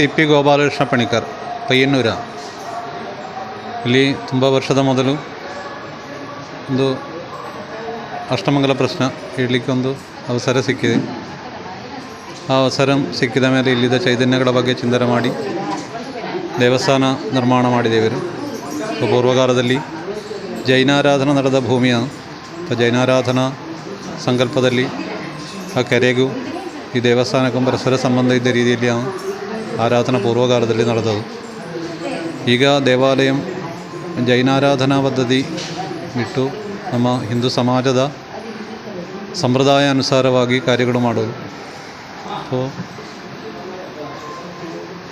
C P Gopalakrishna Panikkar ಪಯ್ಯನ್ನೂರ ಇಲ್ಲಿ ತುಂಬ ವರ್ಷದ ಮೊದಲು ಒಂದು ಅಷ್ಟಮಂಗಲ ಪ್ರಶ್ನೆ ಹೇಳಲಿಕ್ಕೆ ಒಂದು ಅವಸರ ಸಿಕ್ಕಿದೆ. ಆ ಅವಸರ ಸಿಕ್ಕಿದ ಮೇಲೆ ಇಲ್ಲಿದ್ದ ಚೈತನ್ಯಗಳ ಬಗ್ಗೆ ಚಿಂತನೆ ಮಾಡಿ ದೇವಸ್ಥಾನ ನಿರ್ಮಾಣ ಮಾಡಿದೆವರು ಪೂರ್ವಕಾಲದಲ್ಲಿ ಜೈನಾರಾಧನ ನಡೆದ ಭೂಮಿಯ ಜೈನಾರಾಧನಾ ಸಂಕಲ್ಪದಲ್ಲಿ ಆ ಕೆರೆಗೂ ಈ ದೇವಸ್ಥಾನಕ್ಕೂ ಪರಸ್ಪರ ಸಂಬಂಧ ಇದ್ದ ರೀತಿಯಲ್ಲಿ ಆರಾಧನ ಪೂರ್ವಕಾಲದಲ್ಲಿ ನಡೆದದು. ಈಗ ದೇವಾಲಯ ಜೈನಾರಾಧನಾ ಪದ್ಧತಿ ಬಿಟ್ಟು ನಮ್ಮ ಹಿಂದೂ ಸಮಾಜದ ಸಂಪ್ರದಾಯ ಅನುಸಾರವಾಗಿ ಕಾರ್ಯಗಳು ಮಾಡೋದು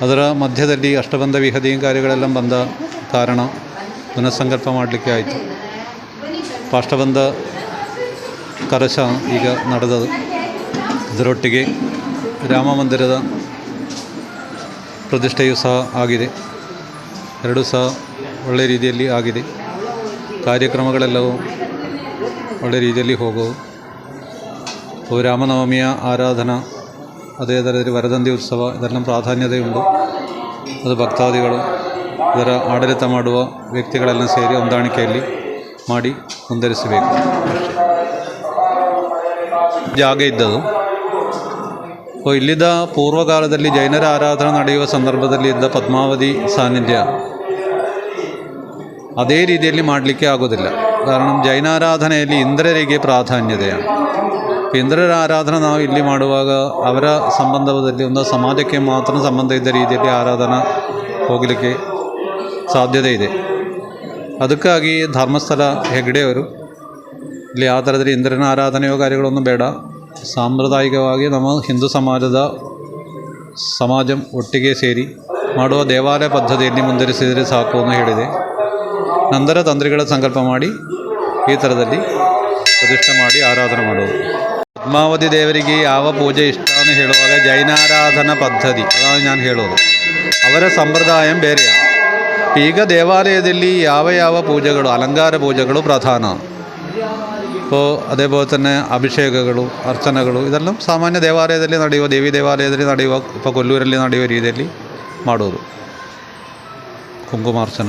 ಅದರ ಮಧ್ಯದಲ್ಲಿ ಅಷ್ಟಬಂಧ ವಿಹದಿ ಕಾರ್ಯಗಳೆಲ್ಲ ಬಂದ ಕಾರಣ ಪುನಃಸಂಕಲ್ಪ ಮಾಡಲಿಕ್ಕೆ ಆಯಿತು. ಅಷ್ಟಬಂಧ ಕಲಶ ಈಗ ನಡೆದದು. ಇದರೊಟ್ಟಿಗೆ ರಾಮ ಮಂದಿರದ ಪ್ರತಿಷ್ಠೆಯೂ ಸಹ ಆಗಿದೆ. ಎರಡೂ ಸಹ ಒಳ್ಳೆ ರೀತಿಯಲ್ಲಿ ಆಗಿದೆ. ಕಾರ್ಯಕ್ರಮಗಳೆಲ್ಲವೂ ಒಳ್ಳೆ ರೀತಿಯಲ್ಲಿ ಹೋಗುವು. ರಾಮನವಮಿಯ ಆರಾಧನಾ, ಅದೇ ಥರದಲ್ಲಿ ವರದಂದಿ ಉತ್ಸವ ಇದೆಲ್ಲ ಪ್ರಾಧಾನ್ಯತೆಯುಂಟು ಅದು ಭಕ್ತಾದಿಗಳು, ಇದರ ಆಡಳಿತ ಮಾಡುವ ವ್ಯಕ್ತಿಗಳೆಲ್ಲ ಸೇರಿ ಹೊಂದಾಣಿಕೆಯಲ್ಲಿ ಮಾಡಿ ಮುಂದರಿಸಬೇಕು ಜಾಗ ಇದ್ದದು അപ്പോൾ ಇಲ್ಲಿದ್ದ ಪೂರ್ವಕಾಲದಲ್ಲಿ ಜೈನರ ಆರಾಧನೆ ನಡೆಯುವ ಸಂದರ್ಭದಲ್ಲಿ ಇದ್ದ ಪದ್ಮಾವತಿ ಸಾನ್ನಿಧ್ಯ ಅದೇ ರೀತಿಯಲ್ಲಿ ಮಾಡಲಿಕ್ಕೆ ಆಗೋದಿಲ್ಲ. ಕಾರಣ ಜೈನಾರಾಧನೆಯಲ್ಲಿ ಇಂದ್ರರಿಗೆ ಪ್ರಾಧಾನ್ಯತೆയാണ് ಇಂದ್ರರ ಆರಾಧನೆ ನಾವು ಇಲ್ಲಿ ಮಾಡುವಾಗ ಅವರ ಸಂಬಂಧದಲ್ಲಿ ಒಂದು ಸಮಾಜಕ್ಕೆ ಮಾತ್ರ ಸಂಬಂಧ ಇದ್ದ ರೀತಿಯಲ್ಲಿ ಆರಾಧನೆ ಹೋಗಲಿಕ್ಕೆ ಸಾಧ್ಯತೆ ಇದೆ. ಅದಕ್ಕಾಗಿ ಧರ್ಮಸ್ಥಳ ಹೆಗ್ಡೆಯವರು ಇಲ್ಲಿ ಆ ಥರದಲ್ಲಿ ಇಂದ್ರನ ಆರಾಧನೆಯೋ ಕಾರ್ಯಗಳೊന്നും ಬೇಡ. ಸಾಂಪ್ರದಾಯಿಕವಾಗಿ ನಮ್ಮ ಹಿಂದೂ ಸಮಾಜದ ಸಮಾಜ ಒಟ್ಟಿಗೆ ಸೇರಿ ಮಾಡುವ ದೇವಾಲಯ ಪದ್ಧತಿಯಲ್ಲಿ ಮುಂದುವರಿಸಿದರೆ ಸಾಕು ಎಂದು ಹೇಳಿದೆ. ನಂತರ ತಂತ್ರಿಗಳ ಸಂಕಲ್ಪ ಮಾಡಿ ಈ ಥರದಲ್ಲಿ ಪ್ರತಿಷ್ಠೆ ಮಾಡಿ ಆರಾಧನೆ ಮಾಡುವುದು. ಪದ್ಮಾವತಿ ದೇವರಿಗೆ ಯಾವ ಪೂಜೆ ಇಷ್ಟ ಅಂತ ಹೇಳುವಾಗ ಜೈನಾರಾಧನಾ ಪದ್ಧತಿ. ಅതാണ് ನಾನು ಹೇಳೋದು. ಅವರ ಸಂಪ್ರದಾಯ ಬೇರೆಯ? ಈಗ ದೇವಾಲಯದಲ್ಲಿ ಯಾವ ಯಾವ ಪೂಜೆಗಳು, ಅಲಂಕಾರ ಪೂಜೆಗಳು ಪ್ರಧಾನ? അപ്പോൾ അതേപോലെ തന്നെ അഭിഷേകങ്ങളും അർച്ചനകളും ഇതെല്ലാം സാമാന്യ ദേവാലയത്തിൽ നടയോ ദേവി ദേവാലയത്തിൽ നടയോ ഇപ്പോൾ കൊല്ലൂരല്ലി നടയോ രീതിയിൽ മാടുവരും കുങ്കുമാർച്ചന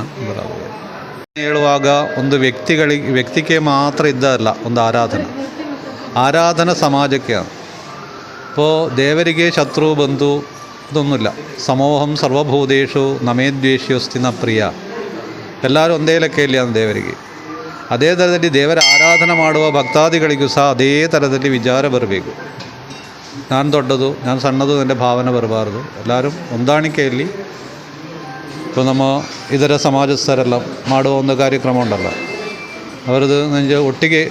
ഏഴുവാക ഒന്ന് വ്യക്തികളി വ്യക്തിക്ക് മാത്രം ഇതല്ല ഒന്ന് ആരാധന. ആരാധന സമാജക്കെയാണ് ഇപ്പോൾ ദേവരികെ ശത്രു ബന്ധു ഇതൊന്നുമില്ല. സമൂഹം സർവഭൂതേഷു നമേദ്വേഷ്യോസ്തിന പ്രിയ. എല്ലാവരും ഒന്നേലൊക്കെ ഇല്ലയാണ് ദേവരികെ. ಅದೇ ಥರದಲ್ಲಿ ದೇವರ ಆರಾಧನೆ ಮಾಡುವ ಭಕ್ತಾದಿಗಳಿಗೂ ಸಹ ಅದೇ ಥರದಲ್ಲಿ ವಿಚಾರ ಬರಬೇಕು ನಾನು ದೊಡ್ಡದು ನಾನು ಸಣ್ಣದು എൻ്റെ ಭಾವನೆ ಬರಬಾರ್ದು ಎಲ್ಲರೂ ಹೊಂದಾಣಿಕೆಯಲ್ಲಿ ഇപ്പോൾ ನಮ್ಮ ಇದರ ಸಮಾಜಸ್ಥರೆಲ್ಲ ಮಾಡುವ ಒಂದು ಕಾರ್ಯಕ್ರಮ ಉಂಟಲ್ಲ ಅವರದು ನನಗೆ ಒಟ್ಟಿಗೆ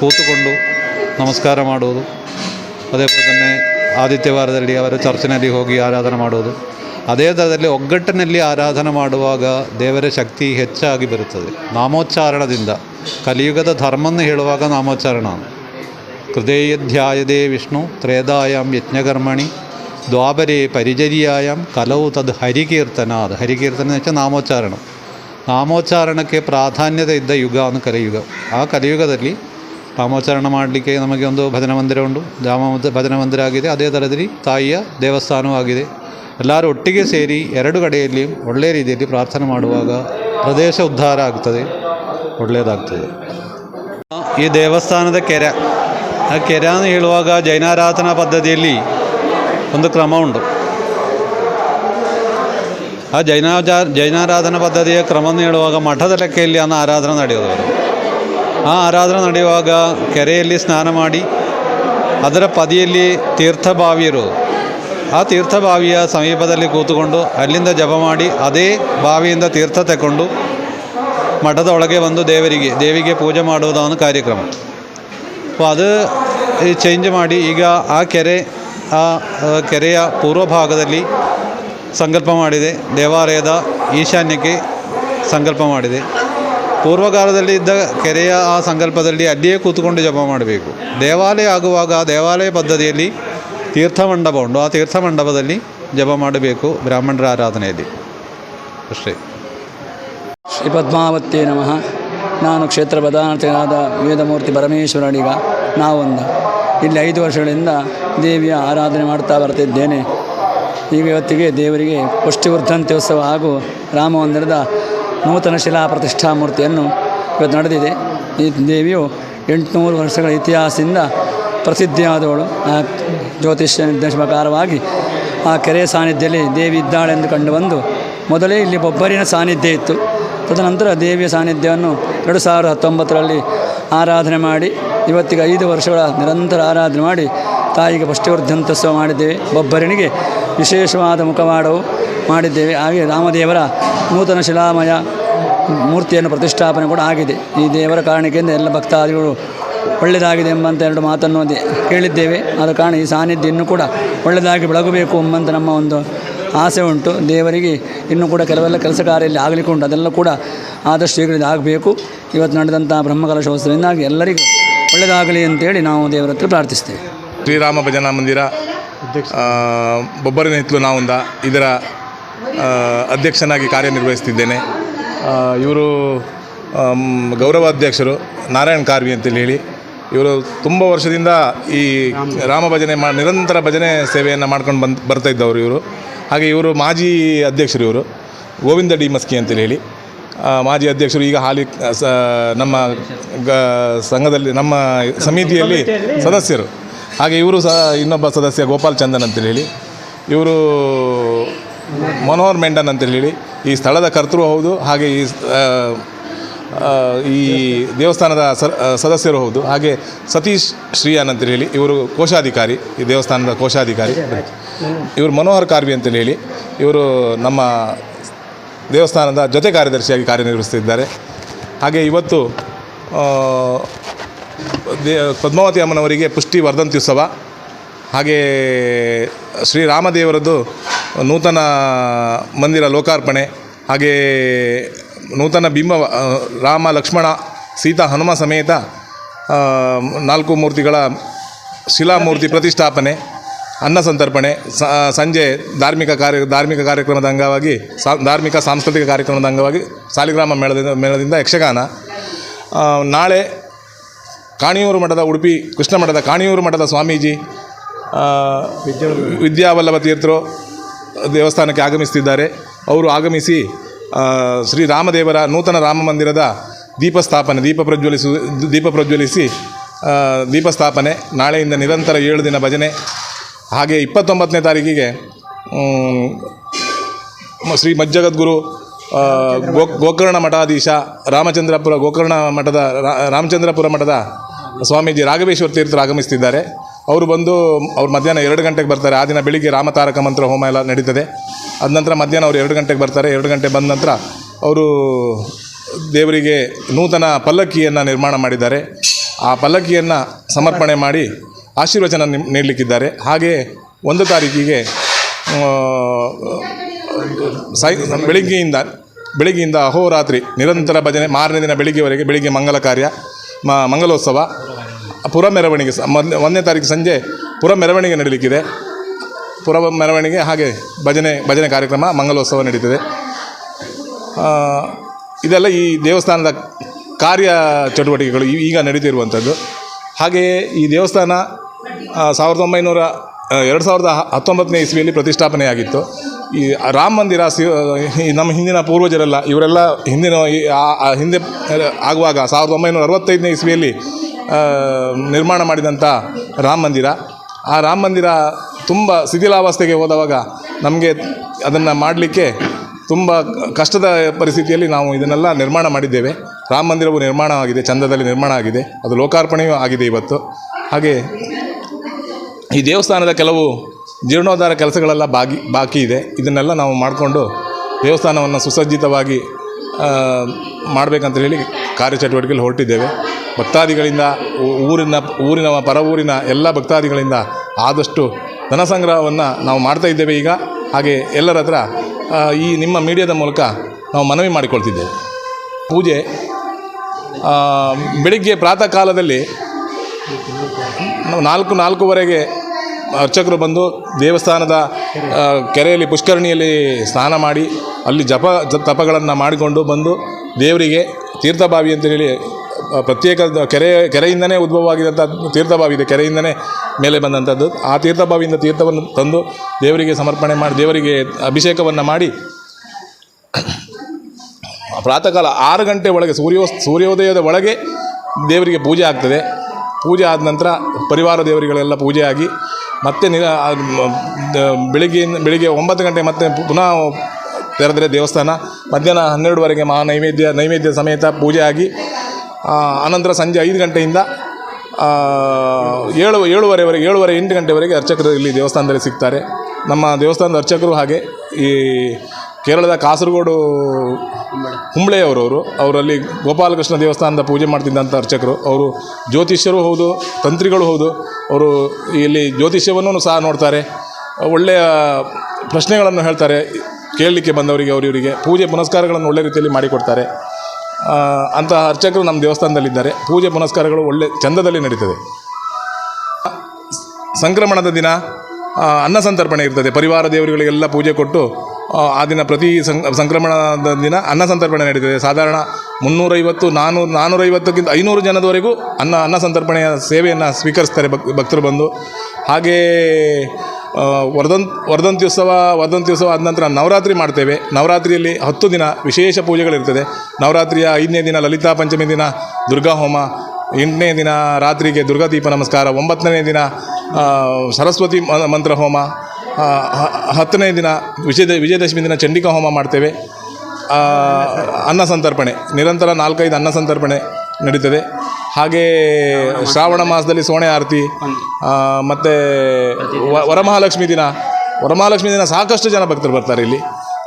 ಕೂತುಕೊಂಡು ನಮಸ್ಕಾರ ಮಾಡುವುದು അതേപോലെ തന്നെ ಆದಿತ್ಯವಾರದಲ್ಲಿ ಅವರ ಚರ್ಚಿನಲ್ಲಿ ಹೋಗಿ ಆರಾಧನೆ ಮಾಡುವುದು ಅದೇ ಥರದಲ್ಲಿ ಒಗ್ಗಟ್ಟಿನಲ್ಲಿ ಆರಾಧನೆ ಮಾಡುವಾಗ ದೇವರ ಶಕ್ತಿ ಹೆಚ್ಚಾಗಿ ಬರುತ್ತದೆ ನಾಮೋಚ್ಚಾರಣದಿಂದ ಕಲಿಯುಗದ ಧರ್ಮವನ್ನು ಹೇಳುವಾಗ ನಾಮೋಚ್ಚಾರಣ ಹೃದಯಧ್ಯಾಯದೇ ವಿಷ್ಣು ತ್ರೇದಾಯಾಮ್ ಯಜ್ಞಕರ್ಮಣಿ ದ್ವಾಪರೇ ಪರಿಚರ್ಯಾಯಾಮ್ ಕಲವು ತದ್ ಹರಿಕೀರ್ತನ ಅದು ಹರಿಕೀರ್ತನ എന്ന് വെച്ചാൽ ನಾಮೋಚ್ಚಾರಣ ನಾಮೋಚ್ಚಾರಣಕ್ಕೆ ಪ್ರಾಧಾನ್ಯತೆ ಇದ್ದ ಯುಗ ಅನ್ನು ಕಲಿಯುಗ ಆ ಕಲಿಯುಗದಲ್ಲಿ ನಾಮೋಚ್ಚಾರಣ ಮಾಡಲಿಕ್ಕೆ ನಮಗೆ ಒಂದು ಭಜನ ಮಂದಿರ ಉಂಟು ಜಾಮ ಭಜನ ಮಂದಿರ ಆಗಿದೆ ಅದೇ ಥರದಲ್ಲಿ ತಾಯಿಯ ದೇವಸ್ಥಾನವೂ ಆಗಿದೆ ಎಲ್ಲರೂ ಒಟ್ಟಿಗೆ ಸೇರಿ ಎರಡು ಕಡೆಯಲ್ಲಿಯೂ ಒಳ್ಳೆಯ ರೀತಿಯಲ್ಲಿ ಪ್ರಾರ್ಥನೆ ಮಾಡುವಾಗ ಪ್ರದೇಶ ಉದ್ಧಾರ ಆಗ್ತದೆ ಒಳ್ಳೆಯದಾಗ್ತದೆ. ಈ ದೇವಸ್ಥಾನದ ಕೆರೆ, ಆ ಕೆರೆ ಅಂತ ಹೇಳುವಾಗ ಜೈನಾರಾಧನಾ ಪದ್ಧತಿಯಲ್ಲಿ ಒಂದು ಕ್ರಮ ಉಂಟು. ಆ ಜೈನ ಜೈನಾರಾಧನಾ ಪದ್ಧತಿಯ ಕ್ರಮ ಅಂತ ಹೇಳುವಾಗ ಮಠದ ಲೆಕ್ಕೆಯಲ್ಲಿ ಅನ್ನ ಆರಾಧನೆ ನಡೆಯೋದು ಆ ಆರಾಧನೆ ನಡೆಯುವಾಗ ಕೆರೆಯಲ್ಲಿ ಸ್ನಾನ ಮಾಡಿ, ಅದರ ಪದಿಯಲ್ಲಿ ತೀರ್ಥಬಾವಿ ಇರುವುದು ಆ ತೀರ್ಥಭಾವಿಯ ಸಮೀಪದಲ್ಲಿ ಕೂತುಕೊಂಡು ಅಲ್ಲಿಂದ ಜಪ ಮಾಡಿ, ಅದೇ ಬಾವಿಯಿಂದ ತೀರ್ಥ ತಗೊಂಡು ಮಠದ ಒಳಗೆ ಒಂದು ದೇವರಿಗೆ, ದೇವಿಗೆ ಪೂಜೆ ಮಾಡುವುದ ಒಂದು ಕಾರ್ಯಕ್ರಮ ಅದು ಚೇಂಜ್ ಮಾಡಿ, ಈಗ ಆ ಕೆರೆ, ಆ ಕೆರೆಯ ಪೂರ್ವ ಭಾಗದಲ್ಲಿ ಸಂಕಲ್ಪ ಮಾಡಿದೆ. ದೇವಾಲಯದ ಈಶಾನ್ಯಕ್ಕೆ ಸಂಕಲ್ಪ ಮಾಡಿದೆ. ಪೂರ್ವಕಾಲದಲ್ಲಿ ಇದ್ದ ಕೆರೆಯ ಆ ಸಂಕಲ್ಪದಲ್ಲಿ ಅಲ್ಲಿಯೇ ಕೂತ್ಕೊಂಡು ಜಪ ಮಾಡಬೇಕು. ದೇವಾಲಯ ಆಗುವಾಗ ದೇವಾಲಯ ಪದ್ಧತಿಯಲ್ಲಿ ತೀರ್ಥಮಂಡಪ ಉಂಟು. ಆ ತೀರ್ಥಮಂಡಪದಲ್ಲಿ ಜಪ ಮಾಡಬೇಕು ಬ್ರಾಹ್ಮಣರ ಆರಾಧನೆಯಲ್ಲಿ. ಅಷ್ಟೇ. ಶ್ರೀ ಪದ್ಮಾವತಿ ನಮಃ. ನಾನು ಕ್ಷೇತ್ರ ಪ್ರಧಾನತೆಯಾದ ವೇದಮೂರ್ತಿ ಪರಮೇಶ್ವರನಿಗ ನಾವೊಂದ. ಇಲ್ಲಿ ಐದು ವರ್ಷಗಳಿಂದ ದೇವಿಯ ಆರಾಧನೆ ಮಾಡ್ತಾ ಬರ್ತಿದ್ದೇನೆ. ಈಗ ಇವತ್ತಿಗೆ ದೇವರಿಗೆ ಪುಷ್ಟಿವರ್ಧಂತ್ಯೋತ್ಸವ ಹಾಗೂ ರಾಮಮಂದಿರದ ನೂತನ ಶಿಲಾ ಪ್ರತಿಷ್ಠಾ ಮೂರ್ತಿಯನ್ನು ಇವತ್ತು ನಡೆದಿದೆ. ಈ ದೇವಿಯು ಎಂಟುನೂರು ವರ್ಷಗಳ ಇತಿಹಾಸದಿಂದ ಪ್ರಸಿದ್ಧಿಯಾದವಳು. ಆ ಜ್ಯೋತಿಷ್ಯ ನಿರ್ದೇಶಕರವಾಗಿ ಆ ಕೆರೆಯ ಸಾನ್ನಿಧ್ಯದಲ್ಲಿ ದೇವಿ ಇದ್ದಾಳೆಂದು ಕಂಡುಬಂದು ಮೊದಲೇ ಇಲ್ಲಿ ಬೊಬ್ಬರಿನ ಸಾನ್ನಿಧ್ಯ ಇತ್ತು. ತದನಂತರ ದೇವಿಯ ಸಾನ್ನಿಧ್ಯವನ್ನು ಎರಡು ಸಾವಿರದ ಹತ್ತೊಂಬತ್ತರಲ್ಲಿ ಆರಾಧನೆ ಮಾಡಿ, ಇವತ್ತಿಗೆ ಐದು ವರ್ಷಗಳ ನಿರಂತರ ಆರಾಧನೆ ಮಾಡಿ, ತಾಯಿಗೆ ಪುಷ್ಟಿವರ್ಧಂತೋತ್ಸವ ಮಾಡಿದ್ದೇವೆ. ಬೊಬ್ಬರಿನಿಗೆ ವಿಶೇಷವಾದ ಮುಖವಾಡವು ಮಾಡಿದ್ದೇವೆ. ಹಾಗೆ ರಾಮದೇವರ ನೂತನ ಶಿಲಾಮಯ ಮೂರ್ತಿಯನ್ನು ಪ್ರತಿಷ್ಠಾಪನೆ ಕೂಡ ಆಗಿದೆ. ಈ ದೇವರ ಕಾರಣಕ್ಕಿಂತ ಎಲ್ಲ ಭಕ್ತಾದಿಗಳು ಒಳ್ಳೆಯದಾಗಿದೆ ಎಂಬಂತ ಎರಡು ಮಾತನ್ನು ಕೇಳಿದ್ದೇವೆ ಆದ ಕಾರಣ ಈ ಸಾನ್ನಿಧ್ಯ ಇನ್ನೂ ಕೂಡ ಒಳ್ಳೆಯದಾಗಿ ಬೆಳಗಬೇಕು ಎಂಬಂತ ನಮ್ಮ ಒಂದು ಆಸೆ ಉಂಟು. ದೇವರಿಗೆ ಇನ್ನೂ ಕೂಡ ಕೆಲವೆಲ್ಲ ಕೆಲಸ ಕಾರ್ಯಲ್ಲಿ ಆಗಲಿಕ್ಕೆ ಉಂಟು. ಅದೆಲ್ಲ ಕೂಡ ಆದಷ್ಟು ಶೀಘ್ರದಲ್ಲಿ ಆಗಬೇಕು. ಇವತ್ತು ನಡೆದಂಥ ಬ್ರಹ್ಮಕಲಶೋತ್ಸವದಿಂದಾಗಿ ಎಲ್ಲರಿಗೂ ಒಳ್ಳೆಯದಾಗಲಿ ಅಂತೇಳಿ ನಾವು ದೇವರ ಹತ್ರ ಪ್ರಾರ್ಥಿಸ್ತೇವೆ. ಶ್ರೀರಾಮ ಭಜನಾ ಮಂದಿರ ಬೊಬ್ಬರಿನ ಹಿತ್ಲು ನಾವುಂದ ಇದರ ಅಧ್ಯಕ್ಷನಾಗಿ ಕಾರ್ಯನಿರ್ವಹಿಸ್ತಿದ್ದೇನೆ ಇವರು ಗೌರವ ಅಧ್ಯಕ್ಷರು ನಾರಾಯಣ್ ಕಾರ್ವಿ ಅಂತೇಳಿ ಹೇಳಿ. ಇವರು ತುಂಬ ವರ್ಷದಿಂದ ಈ ರಾಮ ಭಜನೆ ಮಾ ನಿರಂತರ ಭಜನೆ ಸೇವೆಯನ್ನು ಮಾಡ್ಕೊಂಡು ಬಂದು ಬರ್ತಾ ಇದ್ದವರು ಇವರು. ಹಾಗೆ ಇವರು ಮಾಜಿ ಅಧ್ಯಕ್ಷರು ಇವರು. ಗೋವಿಂದ ಡಿ ಮಸ್ಕಿ ಅಂತೇಳಿ ಹೇಳಿ. ಮಾಜಿ ಅಧ್ಯಕ್ಷರು ಈಗ ಹಾಲಿ ನಮ್ಮ ಗ, ಸಂಘದಲ್ಲಿ, ನಮ್ಮ ಸಮಿತಿಯಲ್ಲಿ ಸದಸ್ಯರು. ಹಾಗೆ ಇವರು ಸಹ ಇನ್ನೊಬ್ಬ ಸದಸ್ಯ ಗೋಪಾಲ್ ಚಂದನ್ ಅಂತೇಳಿ ಹೇಳಿ. ಇವರು ಮನೋಹರ್ ಮೆಂಡನ್ ಅಂತೇಳಿ ಹೇಳಿ. ಈ ಸ್ಥಳದ ಕರ್ತೃ ಹೌದು. ಹಾಗೆ ಈ ಈ ದೇವಸ್ಥಾನದ ಸದಸ್ಯರು ಹೌದು. ಹಾಗೆ ಸತೀಶ್ ಶ್ರೀಯಾನ್ ಅಂತೇಳಿ ಹೇಳಿ, ಇವರು ಕೋಶಾಧಿಕಾರಿ, ಈ ದೇವಸ್ಥಾನದ ಕೋಶಾಧಿಕಾರಿ. ಇವರು ಮನೋಹರ್ ಕಾರ್ವಿ ಅಂತೇಳಿ ಹೇಳಿ, ಇವರು ನಮ್ಮ ದೇವಸ್ಥಾನದ ಜೊತೆ ಕಾರ್ಯದರ್ಶಿಯಾಗಿ ಕಾರ್ಯನಿರ್ವಹಿಸುತ್ತಿದ್ದಾರೆ ಹಾಗೆ ಇವತ್ತು ದೇ, ಪದ್ಮಾವತಿ ಅಮ್ಮನವರಿಗೆ ಪುಷ್ಟಿ ವರ್ಧಂತ್ಯುತ್ಸವ. ಹಾಗೆ ಶ್ರೀರಾಮದೇವರದ್ದು ನೂತನ ಮಂದಿರ ಲೋಕಾರ್ಪಣೆ. ಹಾಗೆ ನೂತನ ಬಿಂಬ ರಾಮ, ಲಕ್ಷ್ಮಣ, ಸೀತಾ, ಹನುಮ ಸಮೇತ ನಾಲ್ಕು ಮೂರ್ತಿಗಳ ಶಿಲಾಮೂರ್ತಿ ಪ್ರತಿಷ್ಠಾಪನೆ, ಅನ್ನ ಸಂತರ್ಪಣೆ ಸಂಜೆ ಧಾರ್ಮಿಕ ಕಾರ್ಯ, ಧಾರ್ಮಿಕ ಕಾರ್ಯಕ್ರಮದ ಅಂಗವಾಗಿ ಧಾರ್ಮಿಕ ಸಾಂಸ್ಕೃತಿಕ ಕಾರ್ಯಕ್ರಮದ ಅಂಗವಾಗಿ ಸಾಲಿಗ್ರಾಮ ಮೇಳದಿಂದ ಮೇಳದಿಂದ ಯಕ್ಷಗಾನ. ನಾಳೆ ಕಾಣಿಯೂರು ಮಠದ ಉಡುಪಿ, ಕೃಷ್ಣ ಮಠದ ಕಾಣಿಯೂರು ಮಠದ ಸ್ವಾಮೀಜಿ ವಿದ್ಯಾವಲ್ಲಭ ತೀರ್ಥರು ದೇವಸ್ಥಾನಕ್ಕೆ ಆಗಮಿಸ್ತಿದ್ದಾರೆ. ಅವರು ಆಗಮಿಸಿ ಶ್ರೀರಾಮದೇವರ ನೂತನ ರಾಮ ಮಂದಿರದ ದೀಪಸ್ಥಾಪನೆ, ದೀಪ ಪ್ರಜ್ವಲಿಸು, ದೀಪ ಪ್ರಜ್ವಲಿಸಿ ದೀಪ ದೀಪಸ್ಥಾಪನೆ ನಾಳೆಯಿಂದ ನಿರಂತರ ಏಳು ದಿನ ಭಜನೆ. ಹಾಗೆ ಇಪ್ಪತ್ತೊಂಬತ್ತನೇ ತಾರೀಕಿಗೆ ಶ್ರೀ ಮಜ್ಜಗದ್ಗುರು ಗೋ, ಗೋಕರ್ಣ ಮಠಾಧೀಶ, ರಾಮಚಂದ್ರಪುರ, ಗೋಕರ್ಣ ಮಠದ ರಾಮಚಂದ್ರಪುರ ಮಠದ ಸ್ವಾಮೀಜಿ ರಾಘವೇಶ್ವರ ತೀರ್ಥರು ಆಗಮಿಸ್ತಿದ್ದಾರೆ. ಅವರು ಬಂದು, ಅವ್ರು ಮಧ್ಯಾಹ್ನ ಎರಡು ಗಂಟೆಗೆ ಬರ್ತಾರೆ. ಆ ದಿನ ಬೆಳಿಗ್ಗೆ ರಾಮತಾರಕ ಮಂತ್ರ ಹೋಮ ಎಲ್ಲ ನಡೀತದೆ. ಅದ ನಂತರ ಮಧ್ಯಾಹ್ನ ಅವರು ಎರಡು ಗಂಟೆಗೆ ಬರ್ತಾರೆ, ಎರಡು ಗಂಟೆ ಬಂದ ನಂತರ ಅವರು ದೇವರಿಗೆ ನೂತನ ಪಲ್ಲಕ್ಕಿಯನ್ನು ನಿರ್ಮಾಣ ಮಾಡಿದ್ದಾರೆ. ಆ ಪಲ್ಲಕ್ಕಿಯನ್ನು ಸಮರ್ಪಣೆ ಮಾಡಿ ಆಶೀರ್ವಚನ ನೀಡಲಿಕ್ಕಿದ್ದಾರೆ. ಹಾಗೆ ಒಂದು ತಾರೀಕಿಗೆ ಸಾಯಿ, ಬೆಳಿಗ್ಗೆಯಿಂದ ಬೆಳಿಗ್ಗೆಯಿಂದ ಅಹೋರಾತ್ರಿ ನಿರಂತರ ಭಜನೆ, ಮಾರನೇ ದಿನ ಬೆಳಿಗ್ಗೆವರೆಗೆ ಬೆಳಿಗ್ಗೆ ಮಂಗಲ ಕಾರ್ಯ, ಮ, ಮಂಗಲೋತ್ಸವ ಪುರ ಮೆರವಣಿಗೆ ಸ ಒಂದನೇ ತಾರೀಕು ಸಂಜೆ ಪುರ ಮೆರವಣಿಗೆ ನಡೀಲಿಕ್ಕಿದೆ. ಪುರ ಮೆರವಣಿಗೆ ಹಾಗೆ ಭಜನೆ ಭಜನೆ ಕಾರ್ಯಕ್ರಮ, ಮಂಗಲೋತ್ಸವ ನಡೀತದೆ. ಇದೆಲ್ಲ ಈ ದೇವಸ್ಥಾನದ ಕಾರ್ಯ ಚಟುವಟಿಕೆಗಳು ಈಗ ನಡೀತಿರುವಂಥದ್ದು. ಹಾಗೆಯೇ ಈ ದೇವಸ್ಥಾನ ಸಾವಿರದ ಒಂಬೈನೂರ ಎರಡು ಸಾವಿರದ ಹತ್ತೊಂಬತ್ತನೇ ಇಸ್ವಿಯಲ್ಲಿ ಪ್ರತಿಷ್ಠಾಪನೆಯಾಗಿತ್ತು. ಈ ರಾಮ ಮಂದಿರ ನಮ್ಮ ಹಿಂದಿನ ಪೂರ್ವಜರೆಲ್ಲ, ಇವರೆಲ್ಲ ಹಿಂದಿನ ಹಿಂದೆ, ಆಗುವಾಗ ಸಾವಿರದ ಒಂಬೈನೂರ ಅರವತ್ತೈದನೇ ಇಸ್ವಿಯಲ್ಲಿ ನಿರ್ಮಾಣ ಮಾಡಿದಂಥ ರಾಮ ಮಂದಿರ. ಆ ರಾಮ ಮಂದಿರ ತುಂಬ ಶಿಥಿಲಾವಸ್ಥೆಗೆ ಹೋದವಾಗ ನಮಗೆ ಅದನ್ನು ಮಾಡಲಿಕ್ಕೆ ತುಂಬ ಕಷ್ಟದ ಪರಿಸ್ಥಿತಿಯಲ್ಲಿ ನಾವು ಇದನ್ನೆಲ್ಲ ನಿರ್ಮಾಣ ಮಾಡಿದ್ದೇವೆ. ರಾಮ ಮಂದಿರವು ನಿರ್ಮಾಣವಾಗಿದೆ, ಚಂದದಲ್ಲಿ ನಿರ್ಮಾಣ ಆಗಿದೆ, ಅದು ಲೋಕಾರ್ಪಣೆಯೂ ಆಗಿದೆ ಇವತ್ತು. ಹಾಗೆ ಈ ದೇವಸ್ಥಾನದ ಕೆಲವು ಜೀರ್ಣೋದ್ಧಾರ ಕೆಲಸಗಳೆಲ್ಲ ಬಾಗಿ, ಬಾಕಿ ಇದೆ. ಇದನ್ನೆಲ್ಲ ನಾವು ಮಾಡಿಕೊಂಡು ದೇವಸ್ಥಾನವನ್ನು ಸುಸಜ್ಜಿತವಾಗಿ ಮಾಡಬೇಕಂತ ಹೇಳಿ ಕಾರ್ಯಚಟುವಟಿಕೆಯಲ್ಲಿ ಹೊರಟಿದ್ದೇವೆ. ಭಕ್ತಾದಿಗಳಿಂದ ಊರಿನ ಊರಿನ ಪರ ಊರಿನ ಎಲ್ಲ ಭಕ್ತಾದಿಗಳಿಂದ ಆದಷ್ಟು ಧನ ಸಂಗ್ರಹವನ್ನು ನಾವು ಮಾಡ್ತಾ ಇದ್ದೇವೆ ಈಗ. ಹಾಗೆ ಎಲ್ಲರ ಹತ್ರ ಈ ನಿಮ್ಮ ಮೀಡಿಯಾದ ಮೂಲಕ ನಾವು ಮನವಿ ಮಾಡಿಕೊಳ್ತಿದ್ದೇವೆ. ಪೂಜೆ ಬೆಳಿಗ್ಗೆ ಪ್ರಾತಃ ಕಾಲದಲ್ಲಿ ನಾಲ್ಕು ನಾಲ್ಕೂವರೆಗೆ ಅರ್ಚಕರು ಬಂದು ದೇವಸ್ಥಾನದ ಕೆರೆಯಲ್ಲಿ ಪುಷ್ಕರಣಿಯಲ್ಲಿ ಸ್ನಾನ ಮಾಡಿ ಅಲ್ಲಿ ಜಪ ತಪಗಳನ್ನು ಮಾಡಿಕೊಂಡು ಬಂದು ದೇವರಿಗೆ ತೀರ್ಥಭಾವಿ ಅಂತ ಹೇಳಿ ಆ, ಪ್ರತ್ಯೇಕ ಕೆರೆ ಕೆರೆಯಿಂದನೇ ಉದ್ಭವವಾಗಿದ್ದಂಥ ತೀರ್ಥಬಾವಿ ಇದೆ. ಕೆರೆಯಿಂದನೇ ಮೇಲೆ ಬಂದಂಥದ್ದು ಆ ತೀರ್ಥಬಾವಿಯಿಂದ ತೀರ್ಥವನ್ನು ತಂದು ದೇವರಿಗೆ ಸಮರ್ಪಣೆ ಮಾಡಿ ದೇವರಿಗೆ ಅಭಿಷೇಕವನ್ನು ಮಾಡಿ ಪ್ರಾತಃ ಕಾಲ ಆರು ಗಂಟೆ ಒಳಗೆ ಸೂರ್ಯೋ ಸೂರ್ಯೋದಯದ ಒಳಗೆ ದೇವರಿಗೆ ಪೂಜೆ ಆಗ್ತದೆ. ಪೂಜೆ ಆದ ನಂತರ ಪರಿವಾರ ದೇವರುಗಳೆಲ್ಲ ಪೂಜೆ ಆಗಿ ಮತ್ತೆ ನಿ ಆ, ದ- ಬೆಳಿಗ್ಗೆ ಒಂಬತ್ತು ಗಂಟೆ ಮತ್ತೆ ಪುನಃ ತೆರೆದರೆ ದೇವಸ್ಥಾನ. ಮಧ್ಯಾಹ್ನ ಹನ್ನೆರಡುವರೆಗೆ ಮಹಾ ನೈವೇದ್ಯ ನೈವೇದ್ಯ ಸಮೇತ ಪೂಜೆ ಆಗಿ ಆನಂತರ ಸಂಜೆ ಐದು ಗಂಟೆಯಿಂದ ಏಳು, ಏಳುವರೆವರೆಗೆ, ಏಳುವರೆ ಎಂಟು ಗಂಟೆವರೆಗೆ ಅರ್ಚಕರು ಇಲ್ಲಿ ದೇವಸ್ಥಾನದಲ್ಲಿ ಸಿಗ್ತಾರೆ. ನಮ್ಮ ದೇವಸ್ಥಾನದ ಅರ್ಚಕರು ಹಾಗೆ ಈ ಕೇರಳದ ಕಾಸರಗೋಡು ಹುಂಬಳೆಯವರವರು, ಅವರಲ್ಲಿ ಗೋಪಾಲಕೃಷ್ಣ ದೇವಸ್ಥಾನದ ಪೂಜೆ ಮಾಡ್ತಿದ್ದಂಥ ಅರ್ಚಕರು. ಅವರು ಜ್ಯೋತಿಷ್ಯರು ಹೌದು, ತಂತ್ರಿಗಳು ಹೌದು, ಅವರು ಇಲ್ಲಿ ಜ್ಯೋತಿಷ್ಯವನ್ನು ಸಹ ನೋಡ್ತಾರೆ. ಒಳ್ಳೆಯ ಪ್ರಶ್ನೆಗಳನ್ನು ಹೇಳ್ತಾರೆ, ಕೇಳಲಿಕ್ಕೆ ಬಂದವರಿಗೆ, ಅವರಿವರಿಗೆ. ಪೂಜೆ ಪುನಸ್ಕಾರಗಳನ್ನು ಒಳ್ಳೆ ರೀತಿಯಲ್ಲಿ ಮಾಡಿಕೊಡ್ತಾರೆ. ಅಂತಹ ಅರ್ಚಕರು ನಮ್ಮ ದೇವಸ್ಥಾನದಲ್ಲಿದ್ದಾರೆ. ಪೂಜೆ ಪುನಸ್ಕಾರಗಳು ಒಳ್ಳೆ ಚಂದದಲ್ಲಿ ನಡೀತದೆ. ಸಂಕ್ರಮಣದ ದಿನ ಅನ್ನ ಸಂತರ್ಪಣೆ ಇರ್ತದೆ. ಪರಿವಾರ ದೇವರುಗಳಿಗೆಲ್ಲ ಪೂಜೆ ಕೊಟ್ಟು ಆ, ದಿನ ಪ್ರತಿ ಸಂಕ್ರಮಣದ ದಿನ ಅನ್ನ ಸಂತರ್ಪಣೆ ನಡೀತದೆ. ಸಾಧಾರಣ ಮುನ್ನೂರೈವತ್ತು ನಾನೂರು ನಾನ್ನೂರೈವತ್ತಕ್ಕಿಂತ ಐನೂರು ಜನದವರೆಗೂ ಅನ್ನ ಅನ್ನ ಸಂತರ್ಪಣೆಯ ಸೇವೆಯನ್ನು ಸ್ವೀಕರಿಸ್ತಾರೆ ಭಕ್ ಭಕ್ತರು ಬಂದು. ಹಾಗೇ ವರ್ಧನ್, ವರ್ಧಂತ್ಯುತ್ಸವ ವರ್ಧಂತ್ಯುತ್ಸವ ಆದ ನಂತರ ನವರಾತ್ರಿ ಮಾಡ್ತೇವೆ. ನವರಾತ್ರಿಯಲ್ಲಿ ಹತ್ತು ದಿನ ವಿಶೇಷ ಪೂಜೆಗಳಿರ್ತದೆ. ನವರಾತ್ರಿಯ ಐದನೇ ದಿನ ಲಲಿತಾ ಪಂಚಮಿ ದಿನ, ದುರ್ಗಾ ಹೋಮ. ಎಂಟನೇ ದಿನ ರಾತ್ರಿಗೆ ದುರ್ಗಾ ದೀಪ ನಮಸ್ಕಾರ. ಒಂಬತ್ತನೇ ದಿನ ಸರಸ್ವತಿ ಮಂತ್ರ ಹೋಮ. ಹತ್ತನೇ ದಿನ ವಿಜಯ ವಿಜಯದಶಮಿ ದಿನ ಚಂಡಿಕಾ ಹೋಮ ಮಾಡ್ತೇವೆ. ಅನ್ನ ಸಂತರ್ಪಣೆ. ನಿರಂತರ ನಾಲ್ಕೈದು ಅನ್ನ ಸಂತರ್ಪಣೆ ನಡೀತದೆ. ಹಾಗೇ ಶ್ರಾವಣ ಮಾಸದಲ್ಲಿ ಸೋಣೆ ಆರತಿ ಮತ್ತು ವರಮಹಾಲಕ್ಷ್ಮಿ ದಿನ. ವರಮಹಾಲಕ್ಷ್ಮಿ ದಿನ ಸಾಕಷ್ಟು ಜನ ಭಕ್ತರು ಬರ್ತಾರೆ ಇಲ್ಲಿ.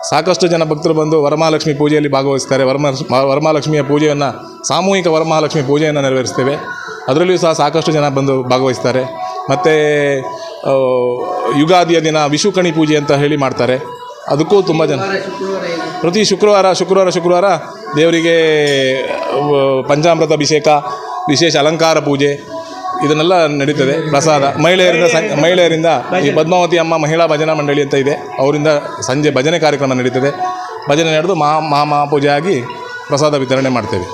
ಸಾಕಷ್ಟು ಜನ ಭಕ್ತರು ಬಂದು ವರಮಹಾಲಕ್ಷ್ಮಿ ಪೂಜೆಯಲ್ಲಿ ಭಾಗವಹಿಸ್ತಾರೆ. ವರಮ, ವರಮಹಾಲಕ್ಷ್ಮಿಯ ಪೂಜೆಯನ್ನು, ಸಾಮೂಹಿಕ ವರಮಹಾಲಕ್ಷ್ಮಿ ಪೂಜೆಯನ್ನು ನೆರವೇರಿಸ್ತೇವೆ. ಅದರಲ್ಲಿಯೂ ಸಹ ಸಾಕಷ್ಟು ಜನ ಬಂದು ಭಾಗವಹಿಸ್ತಾರೆ. ಮತ್ತು ಯುಗಾದಿಯ ದಿನ ವಿಷುಕಣಿ ಪೂಜೆ ಅಂತ ಹೇಳಿ ಮಾಡ್ತಾರೆ. ಅದಕ್ಕೂ ತುಂಬ ಜನ. ಪ್ರತಿ ಶುಕ್ರವಾರ ಶುಕ್ರವಾರ ಶುಕ್ರವಾರ ದೇವರಿಗೆ ಪಂಚಾಮೃತ ಅಭಿಷೇಕ ವಿಶೇಷ ಅಲಂಕಾರ ಪೂಜೆ, ಇದನ್ನೆಲ್ಲ ನಡೀತದೆ. ಪ್ರಸಾದ. ಮಹಿಳೆಯರಿಂದ ಮಹಿಳೆಯರಿಂದ ಈ ಪದ್ಮಾವತಿ ಅಮ್ಮ ಮಹಿಳಾ ಭಜನಾ ಮಂಡಳಿ ಅಂತ ಇದೆ. ಅವರಿಂದ ಸಂಜೆ ಭಜನೆ ಕಾರ್ಯಕ್ರಮ ನಡೀತದೆ. ಭಜನೆ ನಡೆದು ಮಹಾ ಮಹಾಮಹಾಪೂಜೆ ಆಗಿ ಪ್ರಸಾದ ವಿತರಣೆ ಮಾಡ್ತೇವೆ.